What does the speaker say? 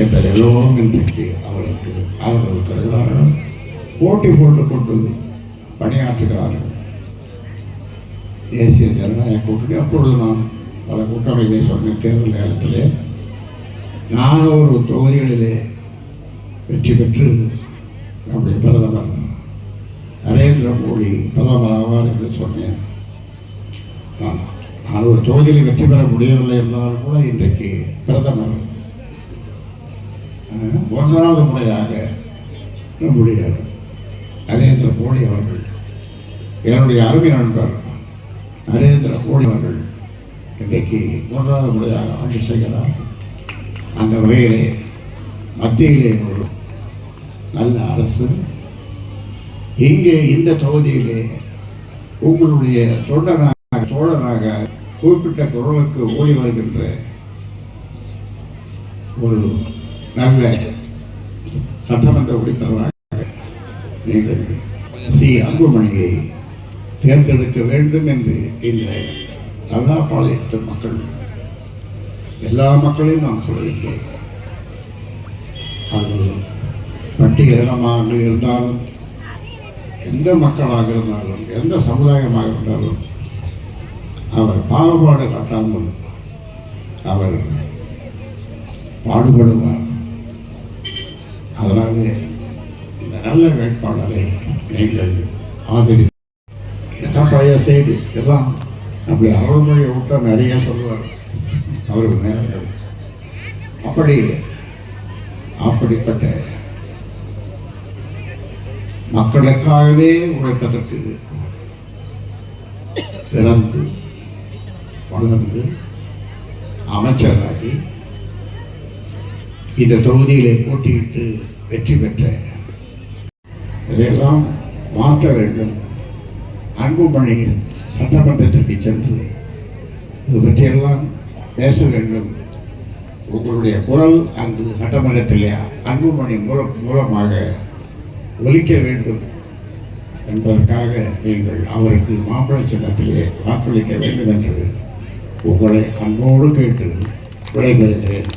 இருக்கின்ற எல்லோரும் இன்றைக்கு அவருக்கு ஆதரவு தருகிறார்கள். போட்டி போட்டுக் கொண்டு பணியாற்றுகிறார்கள். தேசிய ஜனநாயக கூட்டணி அப்பொழுது நான் பல கூட்டமைகளை சொன்னேன் தேர்தல் நேரத்திலே. நானூறு தொகுதிகளிலே வெற்றி பெற்று நம்முடைய பிரதமர் நரேந்திர மோடி பிரதமர் ஆவார் என்று சொன்னேன். நான் நான் ஒரு தொகுதியில் வெற்றி பெற முடியவில்லை என்றாலும் கூட இன்றைக்கு பிரதமர் ஒன்றாவது முறையாக நம்முடைய நரேந்திர மோடி அவர்கள் என்னுடைய அருமை நண்பர் நரேந்திர மோடி அவர்கள் இன்றைக்கு மூன்றாவது முறையாக ஆட்சி செய்கிறார். அந்த வகையிலே மத்தியிலே ஒரு நல்ல அரசு. இங்கே இந்த தொகுதியிலே உங்களுடைய தொண்டனாக தோழனாக குறிப்பிட்ட குரலுக்கு ஓடி வருகின்ற ஒரு நல்ல சட்டமன்ற உறுப்பினராக நீங்கள் சி அன்புமணியை தேர்ந்தெடுக்க வேண்டும் என்று இந்த நல்லாப்பாளையத்து மக்கள் எல்லா மக்களையும் நான் சொல்லவில்லை அது பட்டியலமாக இருந்தாலும் எந்த மக்களாக இருந்தாலும் எந்த சமுதாயமாக இருந்தாலும் அவர் பாகுபாடு காட்டாமல் அவர் பாடுபடுவார் அதனால இந்த நல்ல வேட்பாளரை நீங்கள் ஆதரி இதான் பழைய செய்தி? எல்லாம் நம்முடைய அருள்மொழி விட்டா நிறைய சொல்லுவார். அவருக்கு நேரம் அப்படி அப்படிப்பட்ட மக்களுக்காகவே உழைப்பதற்கு பிறந்து வளர்ந்து அமைச்சராகி இந்த தொகுதியிலே போட்டியிட்டு வெற்றி பெற்ற இதையெல்லாம் மாற்ற வேண்டும். அன்புமணி சட்டமன்றத்திற்கு சென்று இது பற்றியெல்லாம் பேச வேண்டும். உங்களுடைய குரல் அங்கு சட்டமன்றத்திலே அன்புமணி மூலம் மூலமாக ஒலிக்க வேண்டும் என்பதற்காக நீங்கள் அவருக்கு மாம்பழ சின்னத்திலே வாக்களிக்க வேண்டும் என்று உங்களை அன்போடு கேட்டு விடைபெறுகிறேன்.